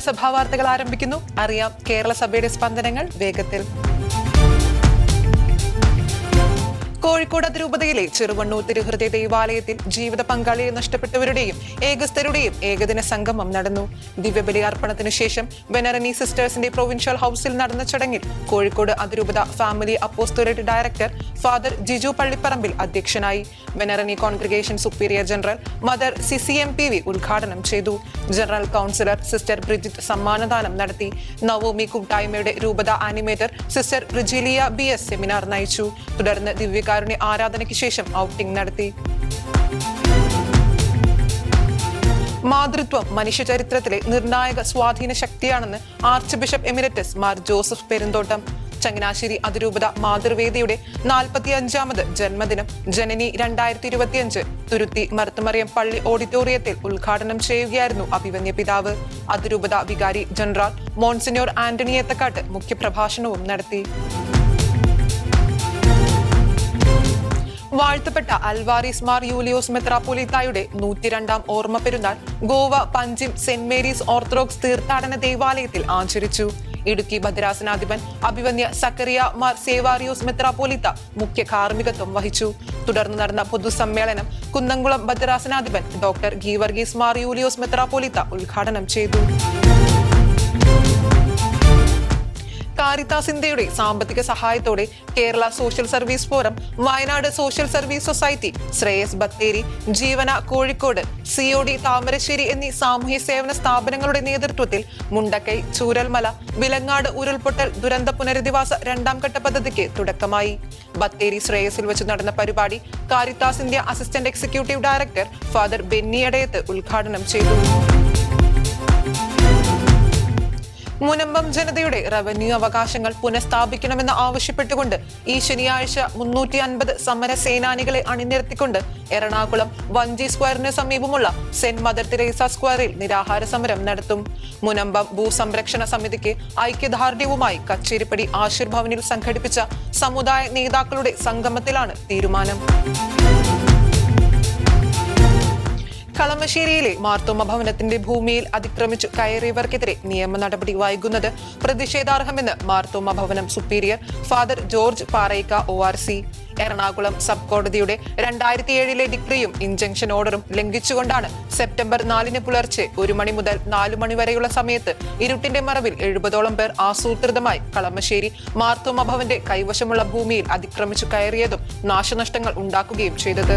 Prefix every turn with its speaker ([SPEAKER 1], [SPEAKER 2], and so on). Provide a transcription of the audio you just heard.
[SPEAKER 1] കേരള വാർത്തകൾ ആരംഭിക്കുന്നു. അറിയാം കേരള സഭയുടെ സ്പന്ദനങ്ങൾ വേഗത്തിൽ. കോഴിക്കോട് അതിരൂപതയിലെ ചെറുവണ്ണൂർ തിരുഹൃദയ ദേവാലയത്തിൽ ജീവിത പങ്കാളിയെ നഷ്ടപ്പെട്ടവരുടെയും ഏകസ്ഥരുടെയും ഏകദിന സംഗമം നടന്നു. ദിവ്യബലി അർപ്പണത്തിനു ശേഷം വെനറനി സിസ്റ്റേഴ്സിന്റെ പ്രൊവിൻഷ്യൽ ഹൌസിൽ നടന്ന ചടങ്ങിൽ കോഴിക്കോട് അതിരൂപത family apostolate director father Jiju Pallipparambil അധ്യക്ഷനായി. Venerini congregation superior general mother Sicy M P V ഉദ്ഘാടനം ചെയ്തു. ജനറൽ കൗൺസിലർ സിസ്റ്റർ ബ്രിജിത്ത് സമ്മാനദാനം നടത്തി. നവോമി കൂട്ടായ്മയുടെ രൂപത animator sister Brijilia B S seminar നയിച്ചു. തുടർന്ന് ദിവ്യകാരുണ്യ ആരാധനയ്ക്ക് ശേഷം ഔട്ടിംഗ് നടത്തി. മാതൃത്വം മനുഷ്യ ചരിത്രത്തിലെ നിർണായക സ്വാധീന ശക്തിയാണെന്ന് archbishop emeritus Mar Joseph Perumthottam. Changanassery അതിരൂപത മാതൃവേദിയുടെ നാൽപ്പത്തി അഞ്ചാമത് ജന്മദിനം ജനനി രണ്ടായിരത്തി ഇരുപത്തിയഞ്ച് തുരുത്തി മർത്തുമറിയം പള്ളി ഓഡിറ്റോറിയത്തിൽ ഉദ്ഘാടനം ചെയ്യുകയായിരുന്നു അഭിവന്യ പിതാവ്. അതിരൂപത വികാരി ജനറൽ മോൺസിനോർ ആന്റണി ഏത്തക്കാട്ട് മുഖ്യപ്രഭാഷണവും നടത്തി. വാഴ്ത്തപ്പെട്ട അൽവാരിസ് മാർ യൂലിയോസ് മെത്രാപ്പൊലിത്തായുടെ നൂറ്റിരണ്ടാം ഓർമ്മ പെരുന്നാൾ Goa Panjim Saint Mary's Orthodox തീർത്ഥാടന ദേവാലയത്തിൽ ആചരിച്ചു. ഇടുക്കി ഭദ്രാസനാധിപൻ അഭിവന്യ സക്കറിയ മാർ സേവാറിയോസ് മെത്രാപ്പോലിത്ത മുഖ്യ കാർമ്മികത്വം വഹിച്ചു. തുടർന്ന് നടന്ന പൊതുസമ്മേളനം കുന്നംകുളം ഭദ്രാസനാധിപൻ ഡോക്ടർ ഗീവർഗീസ് മാർ യൂലിയോസ് മെത്രാപ്പോലിത്ത ഉദ്ഘാടനം ചെയ്തു. കാരിത്താസ് ഇന്ത്യയുടെ സാമ്പത്തിക സഹായത്തോടെ Kerala social service forum Wayanad social service society Shreyas Bathery Jeevana Kozhikode COD Thamarassery എന്നീ സാമൂഹ്യ സേവന സ്ഥാപനങ്ങളുടെ നേതൃത്വത്തിൽ മുണ്ടക്കൈ ചൂരൽമല വിലങ്ങാട് ഉരുൾപൊട്ടൽ ദുരന്ത പുനരധിവാസ രണ്ടാം ഘട്ട പദ്ധതിക്ക് തുടക്കമായി. ബത്തേരി ശ്രേയസിൽ വെച്ച് നടന്ന പരിപാടി Caritas India assistant executive director father Benny Adayath ഉദ്ഘാടനം ചെയ്തു. മുനമ്പം ജനതയുടെ റവന്യൂ അവകാശങ്ങൾ പുനഃസ്ഥാപിക്കണമെന്ന് ആവശ്യപ്പെട്ടുകൊണ്ട് ഈ ശനിയാഴ്ച മുന്നൂറ്റി അൻപത് സമര സേനാനികളെ അണിനിരത്തിക്കൊണ്ട് എറണാകുളം വഞ്ചി സ്ക്വയറിന് സമീപമുള്ള സെന്റ് മദർ തെരേസ സ്ക്വയറിൽ നിരാഹാര സമരം നടത്തും. മുനമ്പം ഭൂസംരക്ഷണ സമിതിക്ക് ഐക്യദാർഢ്യവുമായി കച്ചേരിപ്പടി ആശീർഭവനിൽ സംഘടിപ്പിച്ച സമുദായ നേതാക്കളുടെ സംഗമത്തിലാണ് തീരുമാനം. കളമശ്ശേരിയിലെ മാർത്തോമ ഭവനത്തിന്റെ ഭൂമിയിൽ അതിക്രമിച്ചു കയറിയവർക്കെതിരെ നിയമ നടപടി വൈകുന്നത് പ്രതിഷേധാർഹമെന്ന് മാർത്തോമ ഭവനം superior father George Parakka O R C Ernakulam sub കോടതിയുടെ രണ്ടായിരത്തി ഏഴിലെ ഡിഗ്രിയും ഇഞ്ചക്ഷൻ ഓർഡറും ലംഘിച്ചുകൊണ്ടാണ് സെപ്റ്റംബർ നാലിന് പുലർച്ചെ ഒരു മണി മുതൽ നാലു മണി വരെയുള്ള സമയത്ത് ഇരുട്ടിന്റെ മറവിൽ എഴുപതോളം പേർ ആസൂത്രിതമായി കളമശ്ശേരി മാർത്തോമ ഭവന്റെ കൈവശമുള്ള ഭൂമിയിൽ അതിക്രമിച്ചു കയറിയതും നാശനഷ്ടങ്ങൾ ഉണ്ടാക്കുകയും ചെയ്തത്.